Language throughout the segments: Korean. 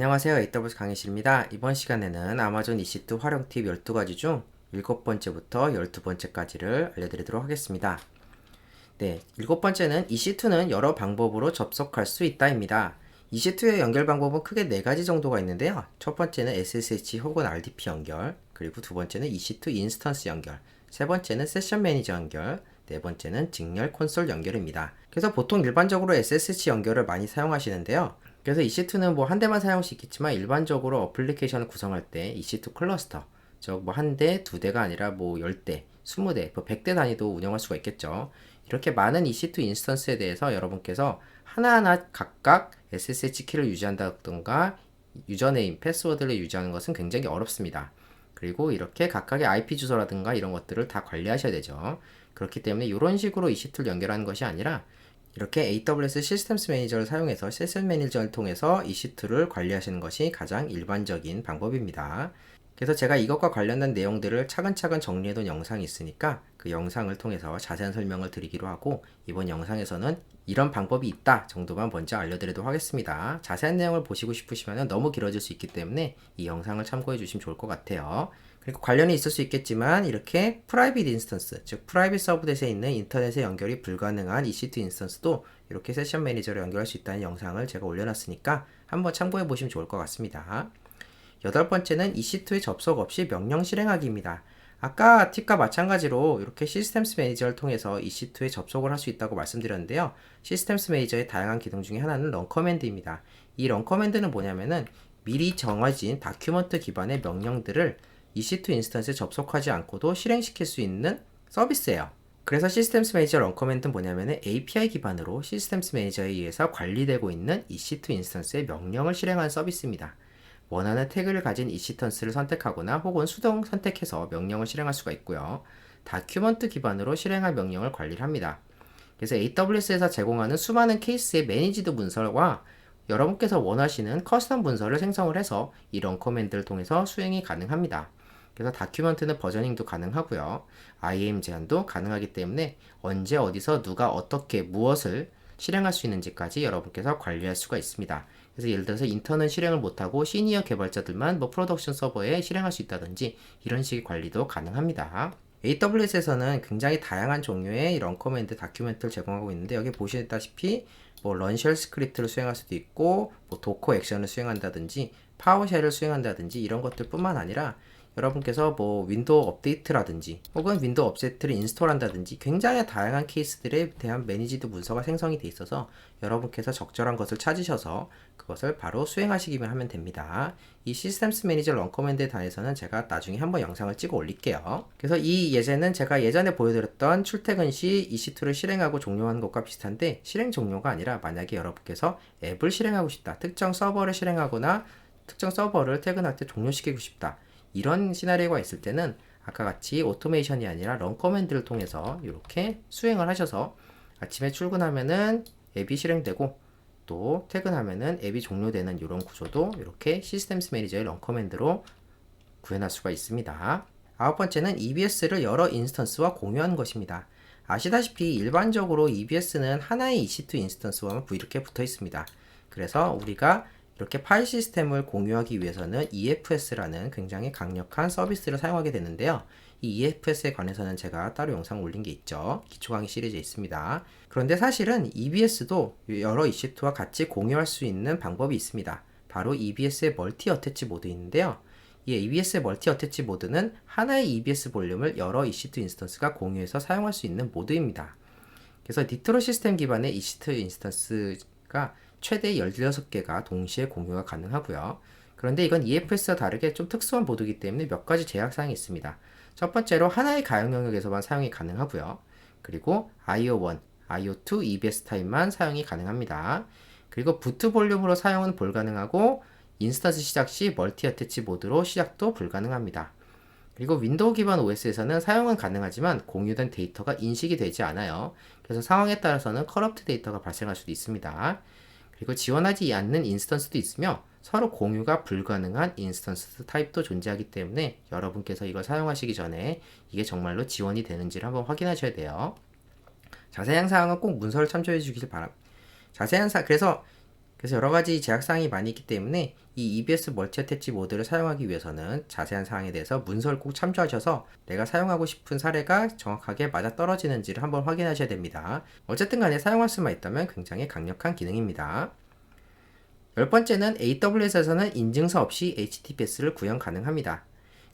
안녕하세요. AWS 강의실입니다. 이번 시간에는 아마존 EC2 활용 팁 12가지 중 7번째부터 12번째까지를 알려드리도록 하겠습니다. 네, 일곱 번째는 EC2는 여러 방법으로 접속할 수 있다입니다. EC2의 연결 방법은 크게 네 가지 정도가 있는데요. 첫 번째는 SSH 혹은 RDP 연결, 그리고 두 번째는 EC2 인스턴스 연결, 세 번째는 세션 매니저 연결, 네 번째는 직렬 콘솔 연결입니다. 그래서 보통 일반적으로 SSH 연결을 많이 사용하시는데요. 그래서 EC2는 뭐 한 대만 사용할 수 있겠지만 일반적으로 어플리케이션을 구성할 때 EC2 클러스터, 즉 뭐 한 대, 두 대가 아니라 뭐 10대, 20대, 뭐 100대 단위도 운영할 수가 있겠죠. 이렇게 많은 EC2 인스턴스에 대해서 여러분께서 하나하나 각각 SSH 키를 유지한다던가 유저네임, 패스워드를 유지하는 것은 굉장히 어렵습니다. 그리고 이렇게 각각의 IP 주소라든가 이런 것들을 다 관리하셔야 되죠. 그렇기 때문에 이런 식으로 EC2를 연결하는 것이 아니라 이렇게 AWS 시스템스 매니저를 사용해서 시스템 매니저를 통해서 EC2를 관리하시는 것이 가장 일반적인 방법입니다. 그래서 제가 이것과 관련된 내용들을 차근차근 정리해둔 영상이 있으니까 그 영상을 통해서 자세한 설명을 드리기로 하고 이번 영상에서는 이런 방법이 있다 정도만 먼저 알려드리도록 하겠습니다. 자세한 내용을 보시고 싶으시면 너무 길어질 수 있기 때문에 이 영상을 참고해 주시면 좋을 것 같아요. 그리고 관련이 있을 수 있겠지만 이렇게 프라이빗 인스턴스, 즉 프라이빗 서브넷에 있는 인터넷에 연결이 불가능한 EC2 인스턴스도 이렇게 세션 매니저로 연결할 수 있다는 영상을 제가 올려놨으니까 한번 참고해 보시면 좋을 것 같습니다. 여덟 번째는 EC2에 접속 없이 명령 실행하기입니다. 아까 팁과 마찬가지로 이렇게 시스템스 매니저를 통해서 EC2에 접속을 할 수 있다고 말씀드렸는데요. 시스템스 매니저의 다양한 기능 중에 하나는 런 커맨드입니다. 이런 커맨드는 뭐냐면은 미리 정해진 다큐먼트 기반의 명령들을 EC2 인스턴스에 접속하지 않고도 실행시킬 수 있는 서비스예요. 그래서 시스템스 매니저 런 커맨드는 뭐냐면은 API 기반으로 시스템스 매니저에 의해서 관리되고 있는 EC2 인스턴스의 명령을 실행하는 서비스입니다. 원하는 태그를 가진 이시턴스를 선택하거나 혹은 수동 선택해서 명령을 실행할 수가 있고요. 다큐먼트 기반으로 실행할 명령을 관리를 합니다. 그래서 AWS에서 제공하는 수많은 케이스의 매니지드 문서와 여러분께서 원하시는 커스텀 문서를 생성을 해서 이런 커맨드를 통해서 수행이 가능합니다. 그래서 다큐먼트는 버저닝도 가능하고요. IAM 제한도 가능하기 때문에 언제 어디서 누가 어떻게 무엇을 실행할 수 있는지까지 여러분께서 관리할 수가 있습니다. 그래서 예를 들어서 인턴은 실행을 못하고 시니어 개발자들만 뭐 프로덕션 서버에 실행할 수 있다든지 이런 식의 관리도 가능합니다. AWS에서는 굉장히 다양한 종류의 이런 커맨드 다큐멘트를 제공하고 있는데 여기 보시다시피 뭐 런쉘 스크립트를 수행할 수도 있고 뭐 도커 액션을 수행한다든지 파워쉘을 수행한다든지 이런 것들뿐만 아니라 여러분께서 뭐 윈도우 업데이트라든지 혹은 윈도우 업세트를 인스톨한다든지 굉장히 다양한 케이스들에 대한 매니지드 문서가 생성이 돼 있어서 여러분께서 적절한 것을 찾으셔서 그것을 바로 수행하시기만 하면 됩니다. 이 시스템스 매니저 런 커맨드에 대해서는 제가 나중에 한번 영상을 찍어 올릴게요. 그래서 이 예제는 제가 예전에 보여드렸던 출퇴근 시 EC2를 실행하고 종료하는 것과 비슷한데 실행 종료가 아니라 만약에 여러분께서 앱을 실행하고 싶다. 특정 서버를 실행하거나 특정 서버를 퇴근할 때 종료시키고 싶다. 이런 시나리오가 있을 때는 아까 같이 오토메이션이 아니라 런 커맨드를 통해서 이렇게 수행을 하셔서 아침에 출근하면은 앱이 실행되고 또 퇴근하면은 앱이 종료되는 이런 구조도 이렇게 시스템스 매니저의 런 커맨드로 구현할 수가 있습니다. 아홉 번째는 EBS를 여러 인스턴스와 공유하는 것입니다. 아시다시피 일반적으로 EBS는 하나의 EC2 인스턴스와 이렇게 붙어 있습니다. 그래서 우리가 이렇게 파일 시스템을 공유하기 위해서는 EFS라는 굉장히 강력한 서비스를 사용하게 되는데요. 이 EFS에 관해서는 제가 따로 영상 올린 게 있죠. 기초 강의 시리즈에 있습니다. 그런데 사실은 EBS도 여러 EC2와 같이 공유할 수 있는 방법이 있습니다. 바로 EBS의 멀티 어태치 모드인데요. 이 EBS의 멀티 어태치 모드는 하나의 EBS 볼륨을 여러 EC2 인스턴스가 공유해서 사용할 수 있는 모드입니다. 그래서 니트로 시스템 기반의 EC2 인스턴스가 최대 16개가 동시에 공유가 가능하고요. 그런데 이건 EFS와 다르게 좀 특수한 보드이기 때문에 몇 가지 제약 사항이 있습니다. 첫 번째로 하나의 가용 영역에서만 사용이 가능하고요. 그리고 IO1, IO2 EBS 타입만 사용이 가능합니다. 그리고 부트 볼륨으로 사용은 불가능하고 인스턴스 시작 시 멀티 어태치 모드로 시작도 불가능합니다. 그리고 윈도우 기반 OS에서는 사용은 가능하지만 공유된 데이터가 인식이 되지 않아요. 그래서 상황에 따라서는 커럽트 데이터가 발생할 수도 있습니다. 그리고 지원하지 않는 인스턴스도 있으며 서로 공유가 불가능한 인스턴스 타입도 존재하기 때문에 여러분께서 이걸 사용하시기 전에 이게 정말로 지원이 되는지를 한번 확인하셔야 돼요. 자세한 사항은 꼭 문서를 참조해 주길 바랍니다. 자세한 사 그래서 그래서 여러 가지 제약사항이 많이 있기 때문에 이 EBS 멀티 어태치 모드를 사용하기 위해서는 자세한 사항에 대해서 문서를 꼭 참조하셔서 내가 사용하고 싶은 사례가 정확하게 맞아 떨어지는지를 한번 확인하셔야 됩니다. 어쨌든 간에 사용할 수만 있다면 굉장히 강력한 기능입니다. 열 번째는 AWS에서는 인증서 없이 HTTPS를 구현 가능합니다.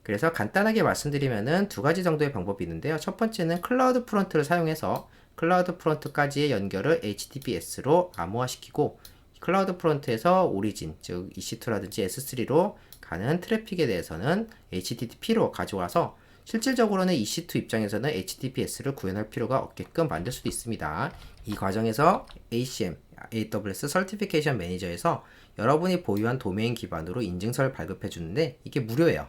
그래서 간단하게 말씀드리면은 두 가지 정도의 방법이 있는데요. 첫 번째는 클라우드 프론트를 사용해서 클라우드 프론트까지의 연결을 HTTPS로 암호화시키고 클라우드 프론트에서 오리진, 즉 EC2라든지 S3로 가는 트래픽에 대해서는 HTTP로 가져와서 실질적으로는 EC2 입장에서는 HTTPS를 구현할 필요가 없게끔 만들 수도 있습니다. 이 과정에서 ACM, AWS Certification Manager에서 여러분이 보유한 도메인 기반으로 인증서를 발급해 주는데 이게 무료예요.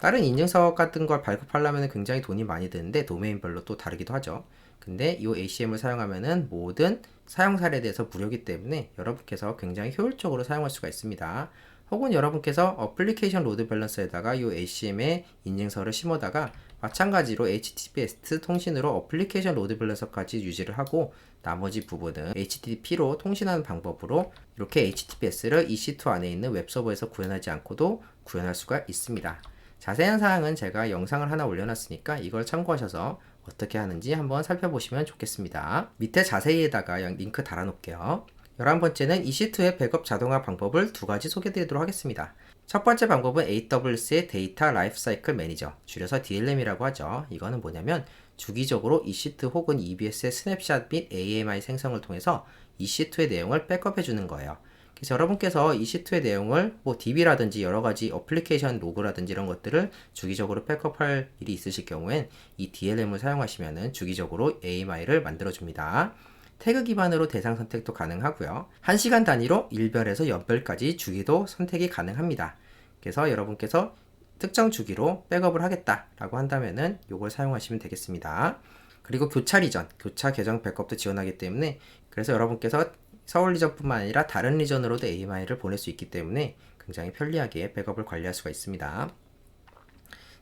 다른 인증서 같은 걸 발급하려면 굉장히 돈이 많이 드는데 도메인별로 또 다르기도 하죠. 근데 이 ACM을 사용하면은 모든 사용 사례에 대해서 무료이기 때문에 여러분께서 굉장히 효율적으로 사용할 수가 있습니다. 혹은 여러분께서 어플리케이션 로드 밸런서에다가 이 ACM의 인증서를 심어다가 마찬가지로 HTTPS 통신으로 어플리케이션 로드 밸런서까지 유지를 하고 나머지 부분은 HTTP로 통신하는 방법으로 이렇게 HTTPS를 EC2 안에 있는 웹서버에서 구현하지 않고도 구현할 수가 있습니다. 자세한 사항은 제가 영상을 하나 올려놨으니까 이걸 참고하셔서 어떻게 하는지 한번 살펴보시면 좋겠습니다. 밑에 자세히에다가 링크 달아놓을게요. 11번째는 EC2의 백업 자동화 방법을 두 가지 소개드리도록 하겠습니다. 첫 번째 방법은 AWS의 데이터 라이프사이클 매니저, 줄여서 DLM이라고 하죠. 이거는 뭐냐면 주기적으로 EC2 혹은 EBS의 스냅샷 및 AMI 생성을 통해서 EC2의 내용을 백업해 주는 거예요. 그래서 여러분께서 EC2의 내용을 뭐 DB라든지 여러 가지 어플리케이션 로그라든지 이런 것들을 주기적으로 백업할 일이 있으실 경우엔 이 DLM을 사용하시면 주기적으로 AMI를 만들어 줍니다. 태그 기반으로 대상 선택도 가능하고요. 1시간 단위로 일별에서 연별까지 주기도 선택이 가능합니다. 그래서 여러분께서 특정 주기로 백업을 하겠다라고 한다면은 이걸 사용하시면 되겠습니다. 그리고 교차 리전, 교차 계정 백업도 지원하기 때문에 그래서 여러분께서 서울 리전뿐만 아니라 다른 리전으로도 AMI를 보낼 수 있기 때문에 굉장히 편리하게 백업을 관리할 수가 있습니다.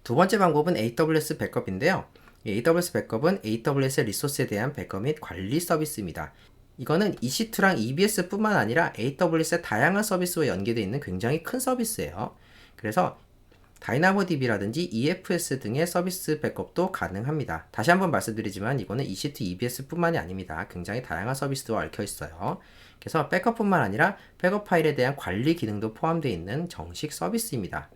두 번째 방법은 AWS 백업인데요. AWS 백업은 AWS 리소스에 대한 백업 및 관리 서비스입니다. 이거는 EC2랑 EBS 뿐만 아니라 AWS의 다양한 서비스와 연계되어 있는 굉장히 큰 서비스예요. 그래서 다이나모DB라든지 EFS 등의 서비스 백업도 가능합니다. 다시 한번 말씀드리지만 이거는 EC2 EBS 뿐만이 아닙니다. 굉장히 다양한 서비스도 얽혀 있어요. 그래서 백업뿐만 아니라 백업 파일에 대한 관리 기능도 포함되어 있는 정식 서비스입니다.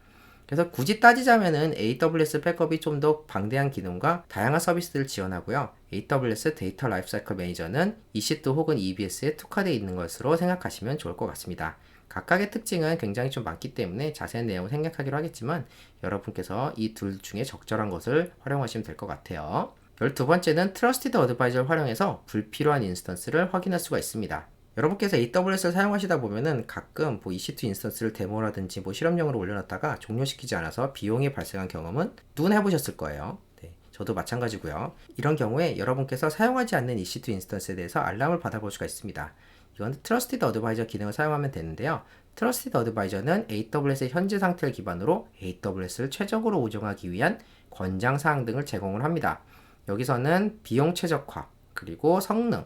그래서 굳이 따지자면은 AWS 백업이 좀 더 방대한 기능과 다양한 서비스들을 지원하고요. AWS 데이터 라이프사이클 매니저는 EC2 혹은 EBS에 특화되어 있는 것으로 생각하시면 좋을 것 같습니다. 각각의 특징은 굉장히 좀 많기 때문에 자세한 내용을 생략하기로 하겠지만 여러분께서 이 둘 중에 적절한 것을 활용하시면 될 것 같아요. 12번째는 트러스티드 어드바이저를 활용해서 불필요한 인스턴스를 확인할 수가 있습니다. 여러분께서 AWS를 사용하시다 보면은 가끔 뭐 EC2 인스턴스를 데모라든지 뭐 실험용으로 올려놨다가 종료시키지 않아서 비용이 발생한 경험은 누구나 해보셨을 거예요. 네, 저도 마찬가지고요. 이런 경우에 여러분께서 사용하지 않는 EC2 인스턴스에 대해서 알람을 받아볼 수가 있습니다. 이건 트러스티드 어드바이저 기능을 사용하면 되는데요. 트러스티드 어드바이저는 AWS의 현재 상태를 기반으로 AWS를 최적으로 운영하기 위한 권장 사항 등을 제공을 합니다. 여기서는 비용 최적화, 그리고 성능,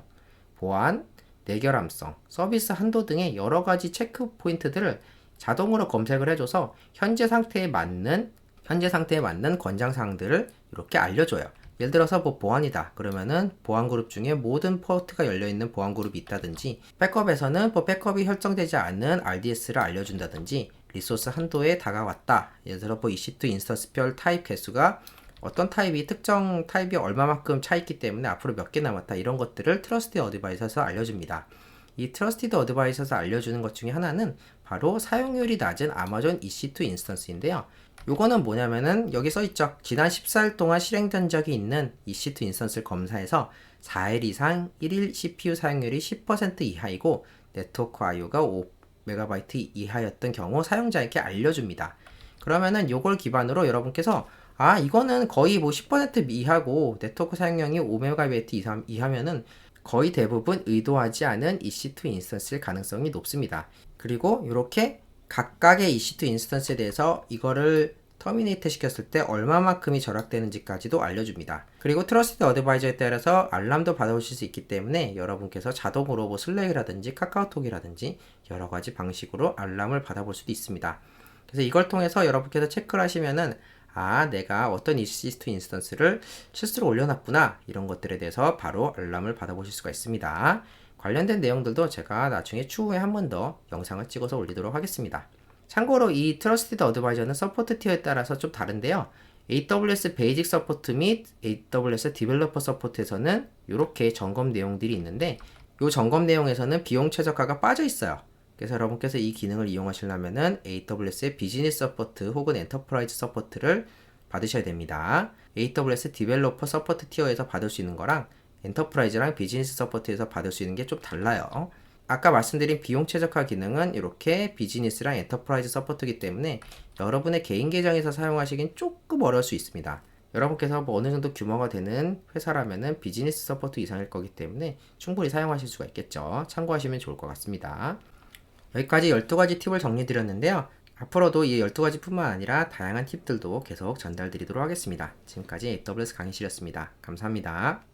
보안, 내결함성, 서비스 한도 등의 여러 가지 체크 포인트들을 자동으로 검색을 해줘서 현재 상태에 맞는 현재 상태에 맞는 권장 사항들을 이렇게 알려줘요. 예를 들어서 뭐 보안이다 그러면은 보안 그룹 중에 모든 포트가 열려 있는 보안 그룹이 있다든지 백업에서는 뭐 백업이 설정되지 않는 RDS를 알려준다든지 리소스 한도에 다가왔다 예를 들어 뭐 EC2 인스턴스별 타입 개수가 어떤 타입이 특정 타입이 얼마만큼 차 있기 때문에 앞으로 몇 개 남았다 이런 것들을 트러스티 어드바이서에서 알려줍니다. 이 트러스티드 어드바이서에서 알려주는 것 중에 하나는 바로 사용률이 낮은 아마존 EC2 인스턴스인데요. 요거는 뭐냐면은 여기 써 있죠. 지난 14일 동안 실행된 적이 있는 EC2 인스턴스를 검사해서 4일 이상 1일 CPU 사용률이 10% 이하이고 네트워크 IO가 5MB 이하였던 경우 사용자에게 알려줍니다. 그러면은 요걸 기반으로 여러분께서 아 이거는 거의 뭐 10% 이하고 네트워크 사용량이 5MB 이하, 이하면은 거의 대부분 의도하지 않은 EC2 인스턴스일 가능성이 높습니다. 그리고 이렇게 각각의 EC2 인스턴스에 대해서 이거를 터미네이트 시켰을 때 얼마만큼이 절약되는지까지도 알려줍니다. 그리고 트러스티드 어드바이저에 따라서 알람도 받아오실 수 있기 때문에 여러분께서 자동으로 뭐 슬랙이라든지 카카오톡이라든지 여러 가지 방식으로 알람을 받아볼 수도 있습니다. 그래서 이걸 통해서 여러분께서 체크를 하시면은 아, 내가 어떤 EC2 인스턴스를 실수로 올려놨구나. 이런 것들에 대해서 바로 알람을 받아보실 수가 있습니다. 관련된 내용들도 제가 나중에 추후에 한 번 더 영상을 찍어서 올리도록 하겠습니다. 참고로 이 트러스티드 어드바이저는 서포트 티어에 따라서 좀 다른데요. AWS 베이직 서포트 및 AWS 디벨로퍼 서포트에서는 이렇게 점검 내용들이 있는데 이 점검 내용에서는 비용 최저가가 빠져 있어요. 그래서 여러분께서 이 기능을 이용하시려면은 AWS의 비즈니스 서포트 혹은 엔터프라이즈 서포트를 받으셔야 됩니다. AWS 디벨로퍼 서포트 티어에서 받을 수 있는 거랑 엔터프라이즈랑 비즈니스 서포트에서 받을 수 있는 게 좀 달라요. 아까 말씀드린 비용 최적화 기능은 이렇게 비즈니스랑 엔터프라이즈 서포트이기 때문에 여러분의 개인 계정에서 사용하시긴 조금 어려울 수 있습니다. 여러분께서 뭐 어느 정도 규모가 되는 회사라면은 비즈니스 서포트 이상일 거기 때문에 충분히 사용하실 수가 있겠죠. 참고하시면 좋을 것 같습니다. 여기까지 12가지 팁을 정리드렸는데요. 앞으로도 이 12가지 뿐만 아니라 다양한 팁들도 계속 전달드리도록 하겠습니다. 지금까지 AWS 강의실이었습니다. 감사합니다.